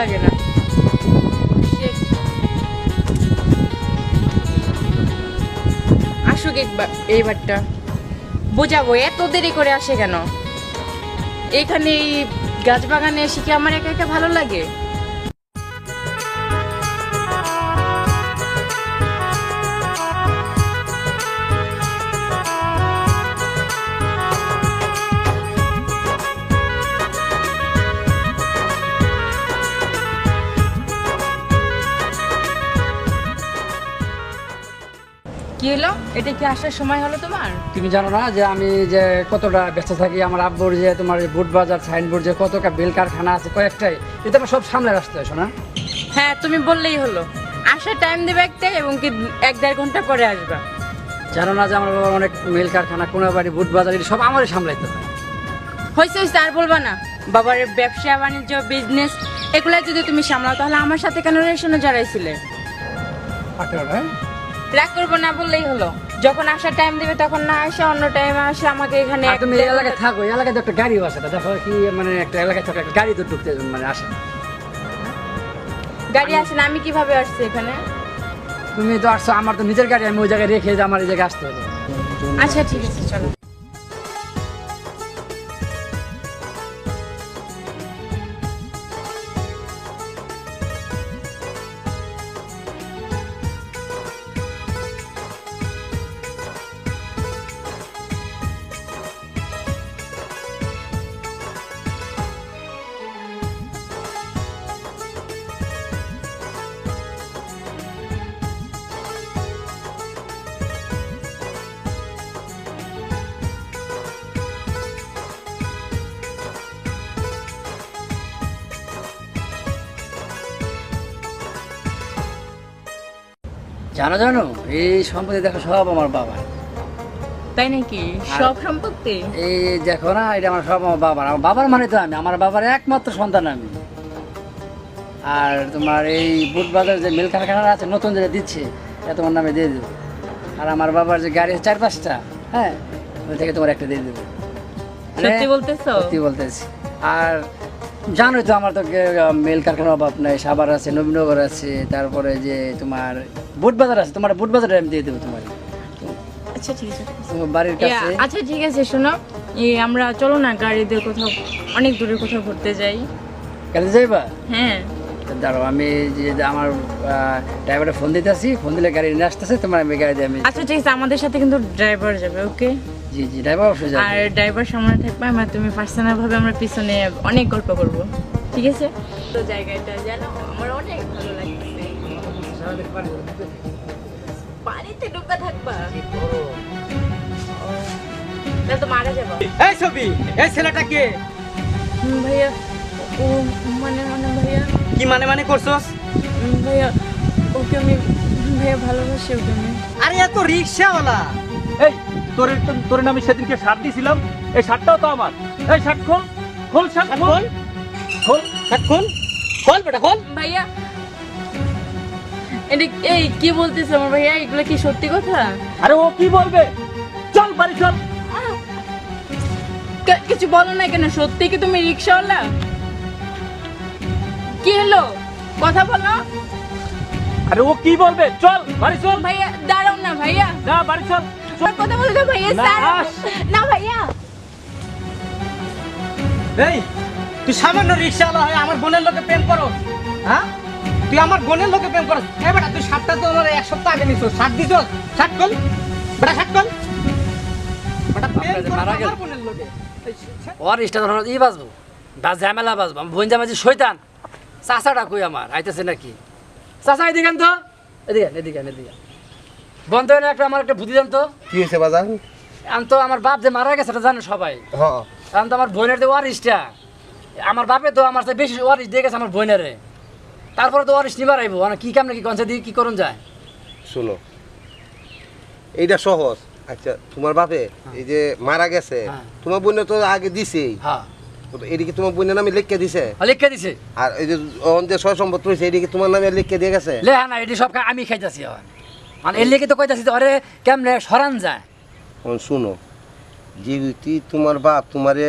লাগে না। আসুক একবার, এইবারটা। বোঝাবো, এত দেরি করে আসে কেন? এখানে এই গাছ বাগানে এসে কি আমার একা একা ভালো লাগে? কি হলো? এটা কি আসার সময় হলো তোমার? তুমি জানো না যে আমি যে কতটা ব্যস্ত থাকি আমার আব্বুর যে তোমার বুট বাজার সাইনবোর্ড যে কতটা বেল কারখানা আছে কয়েকটাই এটা আমার সব সামনে আসতে হয় শোনা। হ্যাঁ তুমি বললেই হলো। আসার টাইম দেবে একটা এবং কি এক দেড় ঘণ্টা পরে আসবা। জানো না যে আমার বাবার অনেক মিল কারখানা কোনাবাড়ি বুট বাজার এগুলো সব আমারই সামলাইতে হয়। হয়েছে হয়েছে আর বলবা না। বাবার ব্যবসা বাণিজ্য বিজনেস এগুলো যদি তুমি সামলাও তাহলে আমার সাথে কেন রেশনে জড়াইছিলে? হ্যাঁ? রাগ করব না বললেই হলো। যখন আসার টাইম দিবে তখন না আসে অন্য টাইমে আসে আমাকে এখানে আর তুমি এই এলাকায় থাকো এই এলাকায় তো একটা গাড়ি তা দেখো কি মানে একটা এলাকায় থাকো একটা গাড়ি তো ঢুকতে মানে আসে না। গাড়ি আসে না আমি কীভাবে আসছি এখানে? তুমি তো আসছো আমার তো নিজের গাড়ি আমি ওই জায়গায় রেখে যে আমার এই জায়গায় আসতে হবে। আচ্ছা ঠিক আছে চলো। জানো জানো? এই সম্পত্তি দেখো সব আমার বাবা তাই নাকি? সব সম্পত্তি? এই দেখো না এটা আমার সব আমার বাবার। আমার বাবার মানে তো আমি আমার বাবার একমাত্র সন্তান আমি। আর তোমার এই বুট বাজার যে মিল কারখানা আছে নতুন যেটা দিচ্ছে এটা তোমার নামে দিয়ে দেবো। আর আমার বাবার যে গাড়ি চার পাঁচটা হ্যাঁ ওই থেকে তোমার একটা দিয়ে দেবো। সত্যি বলতেছো? সত্যি বলতেছি। আর জানোই তো আমার তো মেল কারখানার অভাব নাই সাবার আছে নবীনগর আছে তারপরে যে তোমার বুট বাজার আছে তোমার বুট বাজারে আমি দিয়ে দেবো তোমার আচ্ছা ঠিক আছে বাড়ির কাছে। আচ্ছা ঠিক আছে শোনো। এই আমরা চলো না গাড়িতে কোথাও অনেক দূরে কোথাও ঘুরতে যাই। কাছে যাইবা? হ্যাঁ। দাঁড়াও আমি যে যে আমার ড্রাইভারে ফোন দিতেছি ফোন দিলে গাড়ি নিয়ে আসতেছে তোমার আমি গাড়ি দিয়ে আমি আচ্ছা ঠিক আছে আমাদের সাথে কিন্তু ড্রাইভার যাবে ওকে জি জি ড্রাইভার অবশ্যই যাবে। আর ড্রাইভার সামনে থাকবে আমরা তুমি পার্সোনাল ভাবে আমরা পিছনে অনেক গল্প করব। ঠিক আছে? তো জায়গাটা জানো আমার অনেক ভালো লাগছে পানিতে ডুবা থাকবা? তাহলে তো মারা যাব। এই ছবি এই ছেলেটা কে? ভাইয়া ও মানে মানে ভাইয়া। কি মানে মানে করছস? ভাইয়া ওকে আমি ভাইয়া ভালোবাসি ওকে আমি। আরে এত রিক্সাওয়ালা। এই তোর তোর নামে সেদিনকে শার্ট দিয়েছিলাম এই শার্টটাও তো আমার। এই শার্ট খোল খোল শার্ট খোল। খোল। শার্ট খোল। খোল বেটা খোল। ভাইয়া এটা এই কি বলতেছে আমার ভাইয়া? এগুলো কি সত্যি কথা? আরে ও কি বলবে? চল বাড়ি চল। কিছু বলো না কেন? সত্যি কি তুমি রিক্সাওয়ালা? কি হলো? কথা বলো। আরে ও কি বলবে? চল বাড়ি চল। ভাইয়া দাঁড়াও না ভাইয়া। না বাড়ি চল। ভাইয়া স্যার। না ভাইয়া এই তুই সামান্য রিক্সাওয়ালা হয়ে আমার বোনের লোকে প্রেম করো হ্যাঁ? তুই আমার বোনের লোকে প্রেম করো এই বেটা তুই শার্টটা তো আমার এক সপ্তাহ আগে নিছো শার্ট দিছ শার্ট কল বেটা শার্ট কল বেটা প্রেম আপনাদের করো মারা গেল। আমার বোনের লোকে। এই শার্ট- ওর ইস্টা ধরো ই বাজবো। বা ঝামেলা বাজবো। আমি বোন জামাজি শৈতান চাষাটা কই আমার? আইতেছে নাকি? চাষা এদিকে তো এদিকে এদিকে এদিকে। বন্ধ হয় না একটা আমার একটা বুদ্ধি দেন তো। কি হয়েছে বাজার আমি তো আমার বাপ যে মারা গেছে এটা জানে সবাই। হ্যাঁ কারণ তো আমার বোনের যে ওয়ারিসটা আমার বাপে তো আমার চেয়ে বেশি ওয়ারিস দিয়ে গেছে আমার বোনেরে। তারপরে তো ওয়ারিস নিবার আইবো মানে কি কামনে কি কনসে দিয়ে কি করুন যায়। শোনো এইটা সহজ। আচ্ছা তোমার বাপে এই যে মারা গেছে হ্যাঁ। তোমার বোনে তো আগে দিছেই। হ্যাঁ। এদিকে তোমার বোনের নামে লিখকে দিছে? লিখে দিছে। আর এই যে অন যে সয় সম্পদ রয়েছে এদিকে তোমার নামে লিখকে দিয়ে গেছে? লে হ্যাঁ না এটি সব আমি খাইতেছি মানে এর লিখে তো কইতাছি যে ওরে কেমনে সরান যায়? এখন শুনো যে ব্যক্তি তোমার বাপ তোমারে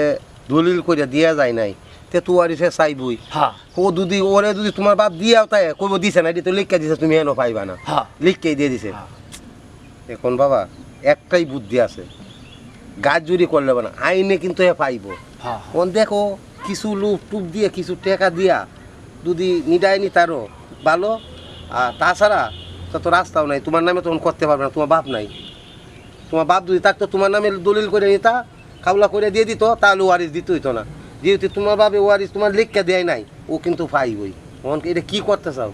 দলিল করে দেয়া যায় নাই তে তো আর সে চাইবই। হ্যাঁ। ও যদি ওরে যদি তোমার বাপ দিয়াও তাই কইব দিছে না তো লিখকে দিছে তুমি এনো পাইবা না। হ্যাঁ। লিখকেই দিয়ে দিছে। হ্যাঁ। এখন বাবা একটাই বুদ্ধি আছে গাছ জুরি করলে না আইনে কিন্তু এ পাইব। হ্যাঁ। কোন দেখো কিছু লুপ টুপ দিয়ে কিছু টাকা দিয়া যদি নিডায়নি তারও ভালো আর তাছাড়া তা তো রাস্তাও নাই তোমার নামে তখন করতে পারবে না তোমার বাপ নাই। তোমার বাপ যদি থাকতো তোমার নামে দলিল করে নিতা খাবলা করে দিয়ে দিত তাহলে ওয়ারিস দিত হইতো না। যেহেতু তোমার বাপে ওয়ারিস তোমার লিখকে দেয় নাই ও কিন্তু পাইবই তখন এটা কি করতে চাও?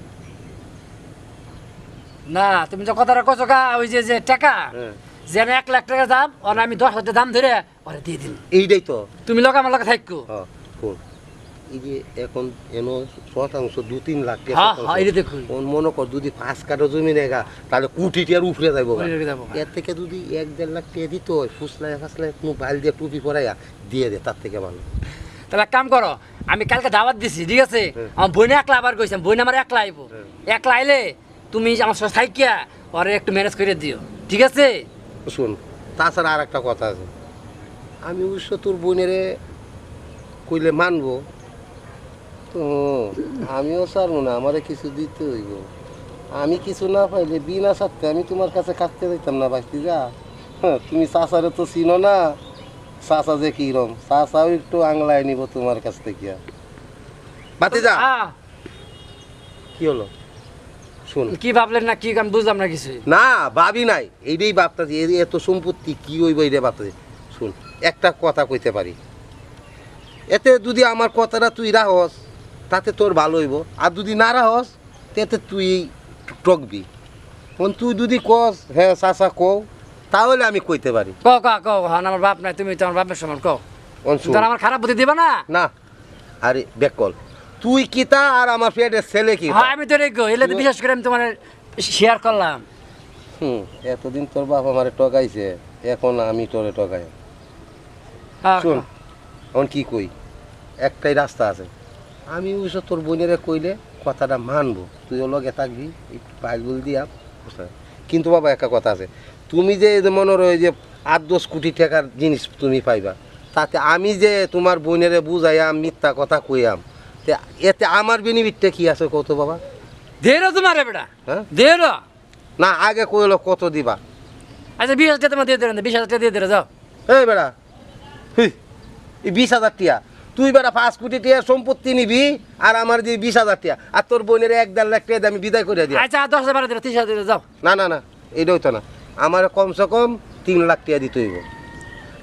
না তুমি যে কথাটা কছো গা ওই যে যে টাকা হ্যাঁ। যেন এক লাখ টাকা দাম আর আমি দশ হাজার দাম ধরে ওরে দিয়ে দিন এইটাই তো। তুমি লোক আমার লোক থাকো এই যে এখন এন শতাংশ দু তিন লাখ হ্যাঁ। হ্যাঁ মনে কর যদি পাঁচ কাঠো জমি নেগা তাহলে কোটি টিয়ার। যাব এর থেকে যদি এক দেড় লাখ টাকা দিত ফুসলায় ফাসলায় কোনো বাইল দিয়ে টুপি পরাইয়া দিয়ে দে তার থেকে ভালো তাহলে কাম করো আমি কালকে দাওয়াত দিছি ঠিক আছে হ্যাঁ। আমার বোনে একলা আবার কইছে বোন আমার একলা আইব। একলা আইলে তুমি আমার সাথে থাইকিয়া ওরে একটু ম্যানেজ করে দিও ঠিক আছে শুন তাছাড়া আর একটা কথা আছে আমি অবশ্য তোর বোনেরে কইলে মানবো তো আমিও ছাড়বো না আমারে কিছু দিতে হইব। আমি কিছু না পাইলে বিনা সাথে আমি তোমার কাছে কাটতে দিতাম না বাকি যা হ্যাঁ, তুমি চাষারে তো চিনো না। চাষা যে কিরম চাষাও একটু আংলায় নিব তোমার কাছ থেকে। বাতি যা কি হলো? শুন। কি ভাবলেন না কি আমি বুঝলাম না কিছু না ভাবি নাই। এইটাই ভাবতাছি এই এত সম্পত্তি কি হইব এইটা ভাবতাছি। শুন একটা কথা কইতে পারি। এতে যদি আমার কথাটা তুই রাহস তাতে তোর ভালো হইব। আর যদি না রাহস তাতে তুই টকবি এখন তুই যদি কস হ্যাঁ চাচা কও তাহলে আমি কইতে পারি। ক ক ক হন আমার বাপ নাই তুমি তো আমার বাপের সমান কও। তোর আমার খারাপ বুদ্ধি দিবা না? না। আরে বেকল তুই কিতা আর আমার পেটের ছেলে কি? হ্যাঁ আমি তো রেগো এলে তো বিশেষ করে আমি তোমার শেয়ার করলাম। হুম এতদিন তোর বাপ আমারে টকাইছে এখন আমি তোরে টকাই হ্যাঁ, শোন এখন কি কই? একটাই রাস্তা আছে। আমি অবশ্য তোর বোনেরে কইলে কথাটা মানবো। তুই ও লগে থাকবি পাইল দিয়া কিন্তু বাবা একটা কথা আছে। তুমি যে মনে রয়ে যে আট দশ কোটি টাকার জিনিস তুমি পাইবা তাতে আমি যে তোমার বোনেরে বুঝাইয়াম মিথ্যা কথা কইয়াম তে এতে আমার বেনিফিটটা কি আছে কত বাবা? দেরো তোমার বেটা। হ্যাঁ? দেরো না আগে কইলো কত দিবা? আচ্ছা বিশ হাজার টাকা দিয়ে দেবেন বিশ হাজার টাকা দিয়ে দেবে যাও। এই বেড়া হুই, এই বিশ হাজার টিয়া। তুই বেড়া পাঁচ কোটি টিয়া সম্পত্তি নিবি আর আমার দিয়ে বিশ হাজার টিয়া আর তোর বোনের এক দেড় লাখ টিয়া আমি বিদায় করে দিই আচ্ছা দশ হাজার বারো দিলে তিরিশ হাজার যাও। না না না এটা হইতো না। আমার কমসে কম তিন লাখ টিয়া দিতে হইব।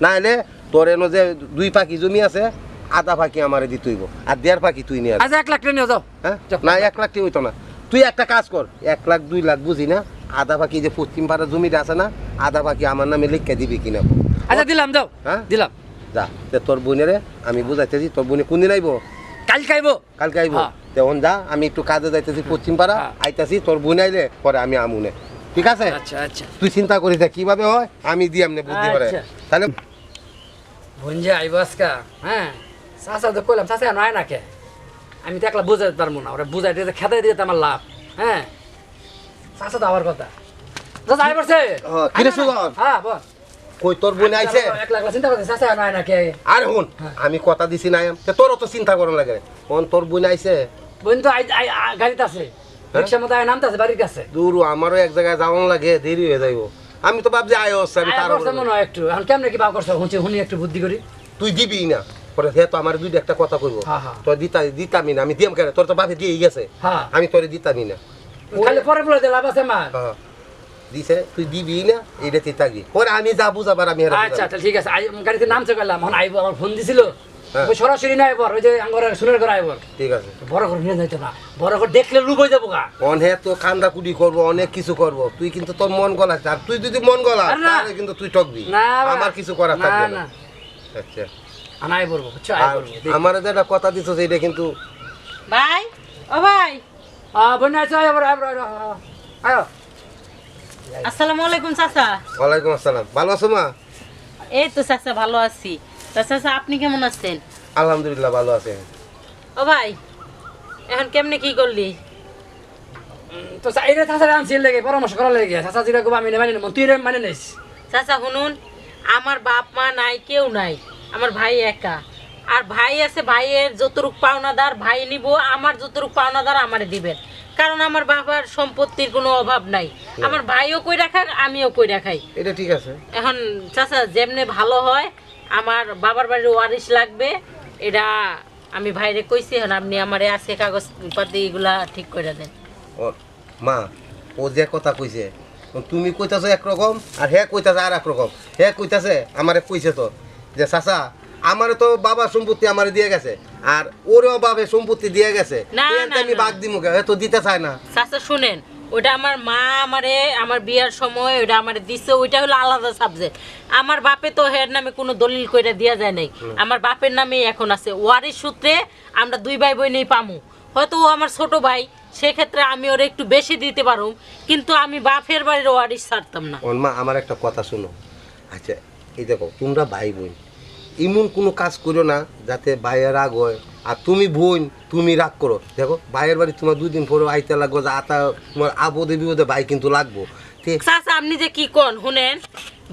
না হলে তোর এনো যে দুই পাখি জমি আছে আধা পাখি আমারে দিতে হইব। আর দেড় পাখি তুই নিয়ে আচ্ছা এক লাখ টিয়া নিয়ে যাও। হ্যাঁ। না এক লাখ টিয়া হইতো না। তুই একটা কাজ কর এক লাখ দুই লাখ বুঝি না আধা পাখি যে পশ্চিম পাড়া জমিটা আছে না আধা পাখি আমার নামে লিখে দিবি কিনা। আচ্ছা দিলাম যাও। হ্যাঁ? দিলাম। যা তে তোর বোনেরে আমি বুঝাইতেছি তোর বোনে কোন দিন আইব? কালকে আইবো। কালকে আইব। হ্যাঁ। তখন যা আমি একটু কাজে যাইতেছি পশ্চিম পাড়া হ্যাঁ। আইতাছি তোর বোন আইলে পরে আমি আমুনে। ঠিক আছে? আচ্ছা আচ্ছা। তুই চিন্তা করিস কীভাবে হয় আমি দিয়ে আমনে বুদ্ধি পারে আচ্ছা। তাহলে ভঞ্জে আইব আজকা হ্যাঁ? চাষা তো কইলাম চাষা নয় না কে আমি তো একলা বুঝাইতে পারব না ওরা বুঝাই দিয়ে খেতে দিয়ে তো আমার লাভ হ্যাঁ? চাষা তো আবার কথা। চাষা আই পড়ছে। হ্যাঁ, কি রে হ্যাঁ বল। কই তোর বোন আইছে? আর হুন হ্যাঁ। আমি কথা দিছি না তে তোর তো চিন্তা করন লাগে কোন তোর বোন আইছে? বোন তো গাড়িতে আছে। হ্যাঁ? রিক্সার মধ্যে নামতে আছে বাড়ির কাছে। দূর আমারও এক জায়গায় যাওয়ান লাগে দেরি হয়ে যাইব। আমি তো ভাবছি আয় হচ্ছে আমি আয়া তার করছে মনে হয় একটু। এখন কেমনে কি ভাব করছে? হুঁচি হুনি একটু বুদ্ধি করি। তুই দিবি না। পরে হে তো আমার দুইটা একটা কথা কইব। হ্যাঁ। তোর দিতা দিতামি না আমি দিয়াম কেন? তোর তো বাপে দিয়ে গেছে। আমি তোরে দিতামি না। খালি পরে বলে দিলাম আছে মা। দিছে তুই দিবি না এইটা তুই থাকবি পরে আমি যা বুঝাবার আমি আচ্ছা আচ্ছা ঠিক আছে আই- গাড়িতে নামছে গেলাম এখন আইব আমার ফোন দিছিল। হ্যাঁ। সরাসরি না আইবর ওই যে আঙ্গরের সুনের ঘর আইবর ঠিক আছে। বড় করে নিয়ে যাইতো না বড় করে দেখলে লুব হয়ে যাব গা অনেক তো কান্দা কুটি করব অনেক কিছু করব। তুই কিন্তু তোর মন গলা আর তুই যদি মন গলা তাহলে কিন্তু তুই টকবি না আমার কিছু করার না থাকবে না। আচ্ছা। আনা আই বলব বুঝছ? আমার যেটা কথা দিছ সেইটা কিন্তু ভাই? ও ভাই? বোন আছে আইবর আইবর আয়ো। আসসালামু আলাইকুম চাচা। ওয়ালাইকুম আসসালাম। ভালো আছো মা? এই তো চাচা ভালো আছি। তা চাচা আপনি কেমন আছেন? আলহামদুলিল্লাহ ভালো আছে। ও ভাই এখন কেমনে কি করলি? তো চাইরে চাচা আনছি লেগে পরামর্শ করা লেগে। চাচা যেটা কব আমি মানে তুই মানে নিস চাচা শুনুন আমার বাপ মা নাই কেউ নাই আমার ভাই একা। আর ভাই আছে ভাইয়ের যতটুক পাওনাদার ভাই নিব আমার যতটুক পাওনাদার আমারে দিবেন। কারণ আমার বাবার সম্পত্তির কোনো অভাব নাই। আমার ভাইও কই রাখাক আমিও কই রাখাই এটা ঠিক আছে। এখন চাচা যেমনে ভালো হয় আমার বাবার বাড়ির ওয়ারিশ লাগবে এটা আমি ভাইরে কইছি এখন আপনি আমারে আজকে কাগজ পাতি এগুলা ঠিক করে দেন। ও মা ও যে কথা কইছে তুমি কইতাছো একরকম আর হে কইতাছে আর একরকম হে কইতাছে আমারে কইছে তো যে চাচা আমারে তো বাবা সম্পত্তি আমার দিয়ে গেছে। আর ওরেও বাবে সম্পত্তি দিয়ে গেছে। না, না, আমি। বাগ দিমু কে? তো দিতে চায় না। চাচা শুনেন ওটা আমার মা আমারে আমার বিয়ার সময় ওটা আমার দিছে ওইটা হলো আলাদা সাবজেক্ট আমার বাপে তো হের নামে কোনো দলিল কইরা দেওয়া যায় নাই। আমার বাপের নামেই এখন আছে। ওয়ারিশ সূত্রে আমরা দুই ভাই বোন নেই পামু। হয়তো ও আমার ছোট ভাই সেক্ষেত্রে আমি ওর একটু বেশি দিতে পারুম কিন্তু আমি বাপের বাড়ির ওয়ারিশ ছাড়তাম না। মা আমার একটা কথা শুনো। আচ্ছা এই দেখো তোমরা ভাই বোন এমন কোনো কাজ করো না যাতে ভাইয়ের রাগ হয়। আর তুমি বোন তুমি রাগ করো। দেখো ভাইয়ের বাড়ি তোমার দুদিন পরে আইতে লাগবো যে আতা তোমার আবদে বিপদে ভাই কিন্তু লাগবো। ঠিক চাচা আপনি যে কি কন শুনেন?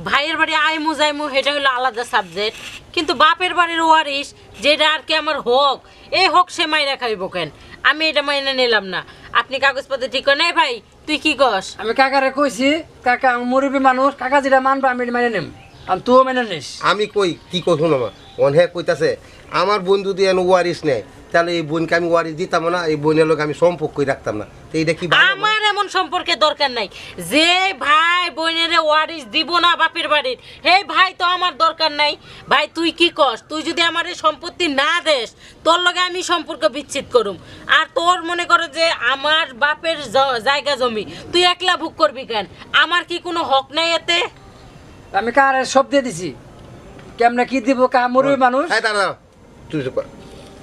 ভাইয়ের বাড়ি আইমু যাইমু সেটা হলো আলাদা সাবজেক্ট কিন্তু বাপের বাড়ির ওয়ারিস যেটা আর কি আমার হোক এই হোক সে মাইরা খাইব কেন? আমি এটা মাইনা নিলাম না। আপনি কাগজপত্র ঠিক করে নাই ভাই তুই কি কস? আমি কাকারে কইছি কাকা আমি মুরব্বী মানুষ কাকা যেটা মানবা আমি এটা মেনে নিম। আর তুইও মেনে নিস। আমি কই কি কই শোনো মা? অন কইতাছে আমার বন্ধু দিয়ে ওয়ারিস নেই তাহলে এই বোনকে আমি ওয়ারিস দিতাম না এই বোনের লোক আমি সম্পর্কই রাখতাম না। তো এইটা কি ভালো? আমার এমন সম্পর্কে দরকার নাই। যে ভাই বোনের ওয়ারিশ দিব না বাপের বাড়ির হে ভাই তো আমার দরকার নাই। ভাই তুই কি কস? তুই যদি আমার এই সম্পত্তি না দেস তোর লগে আমি সম্পর্ক বিচ্ছেদ করুম। আর তোর মনে করো যে আমার বাপের জ- জায়গা জমি তুই একলা ভোগ করবি কেন? আমার কি কোনো হক নাই এতে? আমি কার সব দিয়ে দিছি। কেমনে কি দিব কা মুরব্বী মানুষ? এই দাঁড়া দাঁড়া। তুই কর।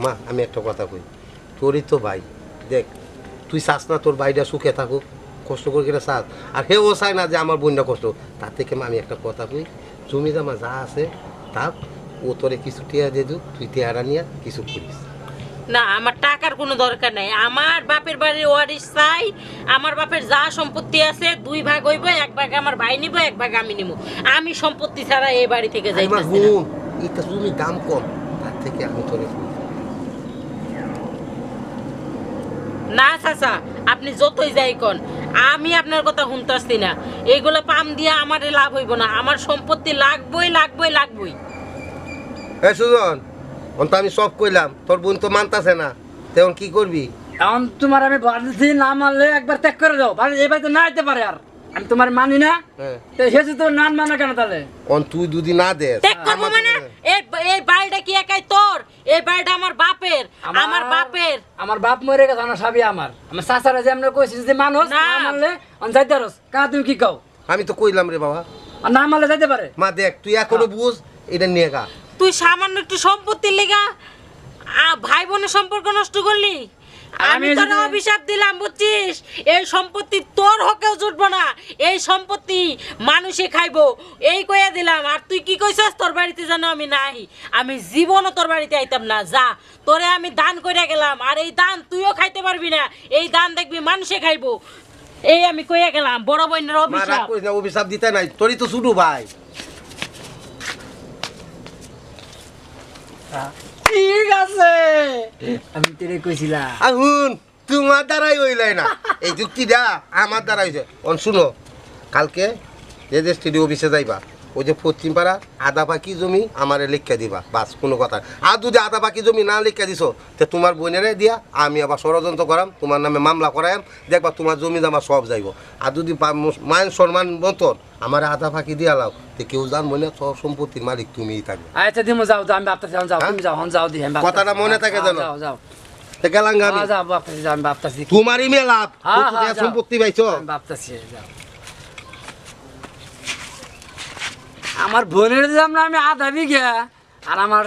মা আমি একটা কথা কই। তোরই তো ভাই। দেখ তুই চাস না তোর ভাইটা সুখে থাকুক কষ্ট করে কিনা চাস। আর হেও চায় না যে আমার বোনটা কষ্ট। তার থেকে মা আমি একটা কথা কই। জমি জামা যা আছে তা ও তোরে কিছু টিয়া দিয়ে দু তুই টিয়ারা নিয়ে কিছু করিস। না আমার টাকার কোনো দরকার নাই। আমার বাপের বাড়ির ওয়ারিশ চাই আমার বাপের যা সম্পত্তি আছে দুই ভাগ হইব এক ভাগ আমার ভাই নিব এক ভাগ আমি নিব। আমি সম্পত্তি ছাড়া এই বাড়ি থেকে যাই এটা জমির দাম কম তার থেকে আমি তোরে। না চাচা আপনি যতই যাই কন আমি আপনার কথা শুনতেছি না। এইগুলো পাম দিয়ে আমার লাভ হইব না। আমার সম্পত্তি লাগবই লাগবই লাগবই। এ সুজন অন তো আমি সব কইলাম তোর বোন তো মানতাছে না তেমন কি করবি? এখন তোমার আমি বাড়িতে না মানলে একবার ত্যাগ করে দাও বাড়ি এই বাড়িতে না যেতে পারে আর। আমি তোমার মানি না হ্যাঁ। তো হেসে তো নান মানা কেন তাহলে? অন তুই দুদিন না দে ত্যাগ করব মানে? এই এই বাড়িটা কি একাই তোর? এই বাড়িটা আমার বাপের আমার বাপের। আমার বাপ মরে গেছে আমার সাবি আমার। আমার চাচারা যে আমরা কইছি যে মানুষ না। মানলে অন যাইতে পারস। কা তুমি কি কও? আমি তো কইলাম রে বাবা। আর না মানলে যাইতে পারে? মা দেখ তুই এখনও বুঝ এটা নিয়ে গা। তুই সামান্য একটু সম্পত্তির লেগা ভাই বোনের সম্পর্ক নষ্ট করলি? আমি তোর অভিশাপ দিলাম বুঝছিস? এই সম্পত্তি তোর হকেও জুটবো না। এই সম্পত্তি মানুষে খাইবো। এই কইয়া দিলাম আর তুই কি কইছস? তোর বাড়িতে যেন আমি না আহি আমি জীবনও তোর বাড়িতে আইতাম না। যা তোরে আমি দান কইরা গেলাম। আর এই দান তুইও খাইতে পারবি না। এই দান দেখবি মানুষে খাইবো। এই আমি কইয়া গেলাম বড় বোনের অভিশাপ। অভিশাপ দিতে নাই। তোরই তো শুধু ভাই। ঠিক আছে। আমি তেরে কইছিলা। আহুন তোমার দ্বারাই হইলাই না। এই যুক্তিটা আমার দ্বারাই অন শুনো কালকে রেজিস্ট্রি অফিসে যাইবা। ওই যে পশ্চিম পাড়া আধা পাখি জমি আমারে লিখা দিবা বাস কোনো কথা। আর যদি আধা পাখি জমি না লিখা দিছো তে তোমার বোনেরে দিয়া আমি আবার ষড়যন্ত্র করাম তোমার নামে মামলা করাইম দেখবা তোমার জমি জামা সব যাইব। আর যদি মান সম্মান মতন আমার আধা পাখি দিয়া লাও তে কেউ জানব মনে সব সম্পত্তির মালিক তুমিই থাকবে। আচ্ছা দিমু যাও আমি ভাবতেছি যাও হ্যাঁ? তুমি যাও যাও দি কথাটা মনে থাকে হ্যাঁ, যেন। যাও যাও। গেলাম আমি। হ্যাঁ, তোমারই হ্যাঁ, সম্পত্তি পাইছো। আমি ভাবতেছি যাও। আমার বোনের দিলাম না আমি আধা বিঘা, আর আমার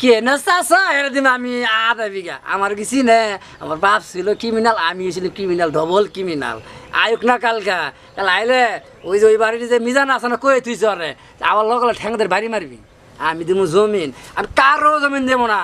কে না চাষা এর দিন আমি আধা বিঘা। আমার কিছু নে, আমার বাপ ছিল ক্রিমিনাল আমি ছিল ক্রিমিনাল ডবল ক্রিমিনাল আয়ুক না কালকা? কাল আইলে ওই যে ওই বাড়ির যে মিজান আছে না কয়ে তুই চরে? আমার লগে ঠ্যাংদের বাড়ি মারবি। আমি দিব জমিন। আমি কারও জমিন দেবো না।